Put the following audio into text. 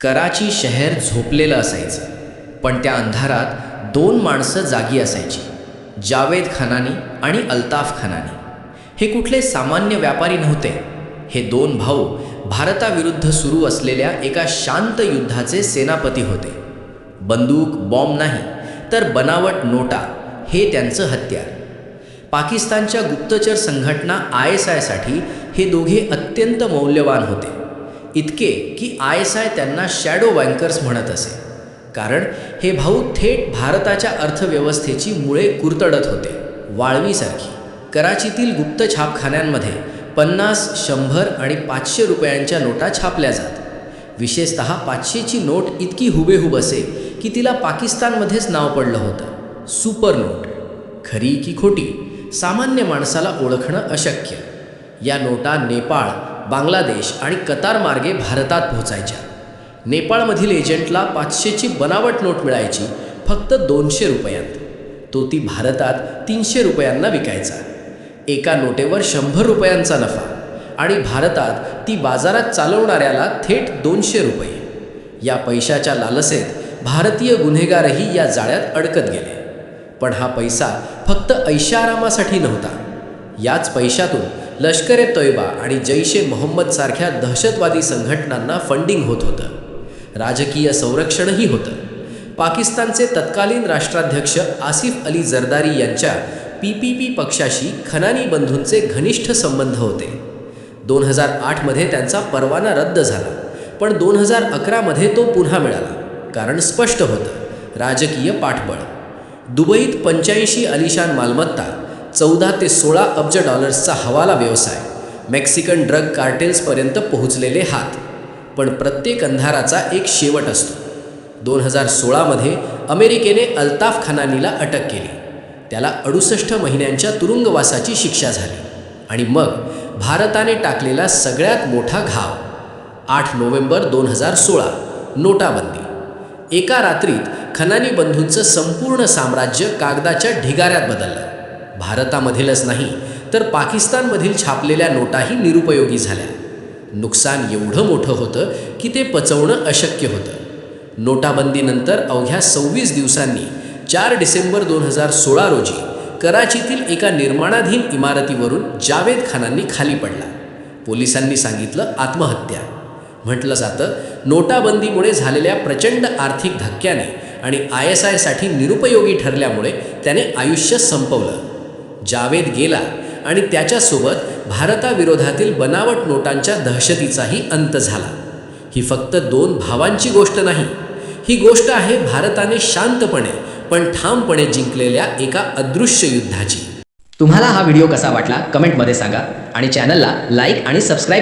कराची शहर झोपलेलं असायचं. पण त्या अंधारात दोन माणसं जागी असायची. जावेद खानानी आणि अल्ताफ खानानी. हे कुठले सामान्य व्यापारी नव्हते. हे दोन भाऊ भारताविरुद्ध सुरू असलेल्या एका शांत युद्धाचे सेनापती होते. बंदूक बॉम्ब नाही तर बनावट नोटा हे त्यांचं हत्यार. पाकिस्तानच्या गुप्तचर संघटना आय एस आयसाठी हे दोघे अत्यंत मौल्यवान होते. इतके की आय एस आय त्यांना शॅडो बँकर्स म्हणत असे. कारण हे भाऊ थेट भारताच्या अर्थव्यवस्थेची मुळे कुरतडत होते. वाळवीसारखी. कराचीतील गुप्त छापखान्यांमध्ये पन्नास शंभर आणि पाचशे रुपयांच्या नोटा छापल्या जात. विशेषत पाचशेची नोट इतकी हुबेहूब असे की तिला पाकिस्तानमध्येच नाव पडलं होतं. Super note. खरी की खोटी सामान्य माणसाला ओळखणं अशक्य. या नोटा नेपाळ बांगलादेश आणि कतारमार्गे भारतात पोहोचायच्या. नेपाळमधील एजंटला पाचशेची बनावट नोट मिळायची फक्त दोनशे रुपयांत. तो ती भारतात तीनशे रुपयांना विकायचा. एका नोटेवर शंभर रुपयांचा नफा आणि भारतात ती बाजारात चालवणाऱ्याला थेट दोनशे रुपये. या पैशाच्या लालसेत भारतीय गुन्हेगारही या जाळ्यात अडकत गेले. पण हा पैसा फक्त ऐशारामासाठी नव्हता. याच पैशातून लष्कर ए तोयबा आणि जैश ए मोहम्मदसारख्या दहशतवादी संघटनांना फंडिंग होत होतं. राजकीय संरक्षणही होतं. पाकिस्तानचे तत्कालीन राष्ट्राध्यक्ष आसिफ अली जरदारी यांच्या पी पी पी पक्षाशी खनानी बंधूंचे घनिष्ठ संबंध होते. दोन हजार आठमध्ये त्यांचा परवाना रद्द झाला पण दोन हजार अकरामध्ये तो पुन्हा मिळाला कारण स्पष्ट होतं राजकीय पाठबळ. दुबईत पंच्याऐंशी अलिशान मालमत्ता चौदा ते सोळा अब्ज डॉलर्सचा हवाला व्यवसाय. मेक्सिकन ड्रग कार्टेल्सपर्यंत पोहोचलेले हात. पण प्रत्येक अंधाराचा एक शेवट असतो. दोन हजार सोळामध्ये अमेरिकेने अल्ताफ खनानीला अटक केली. त्याला अडुसष्ट महिन्यांच्या तुरुंगवासाची शिक्षा झाली. आणि मग भारताने टाकलेला सगळ्यात मोठा घाव. आठ नोव्हेंबर दोन हजार सोळा. नोटाबंदी. एका रात्रीत खनानी बंधूंचं संपूर्ण साम्राज्य कागदाच्या ढिगाऱ्यात बदललं. भारतामधीलच नाही तर पाकिस्तानमधील छापलेल्या नोटाही निरुपयोगी झाल्या. नुकसान एवढं मोठं होतं की ते पचवणं अशक्य होतं. नोटाबंदीनंतर अवघ्या सव्वीस दिवसांनी चार डिसेंबर दोन हजार सोळा रोजी कराचीतील एका निर्माणाधीन इमारतीवरून जावेद खानांनी खाली पडला. पोलिसांनी सांगितलं आत्महत्या. म्हटलं जातं नोटाबंदीमुळे झालेल्या प्रचंड आर्थिक धक्क्याने आणि आय एस आयसाठी निरुपयोगी ठरल्यामुळे त्याने आयुष्य संपवलं. जावेद गेला आणि त्याच्यासोबत भारताविरोधातील बनावट नोटांच्या दहशतीचाही अंत झाला. ही फक्त दोन भावांची गोष्ट नाही ही गोष्ट आहे भारताने शांतपणे पण ठामपणे जिंकलेल्या एका अदृश्य युद्धाची. तुम्हाला हा व्हिडिओ कसा वाटला कमेंटमध्ये सांगा आणि चॅनलला लाईक आणि सबस्क्राईब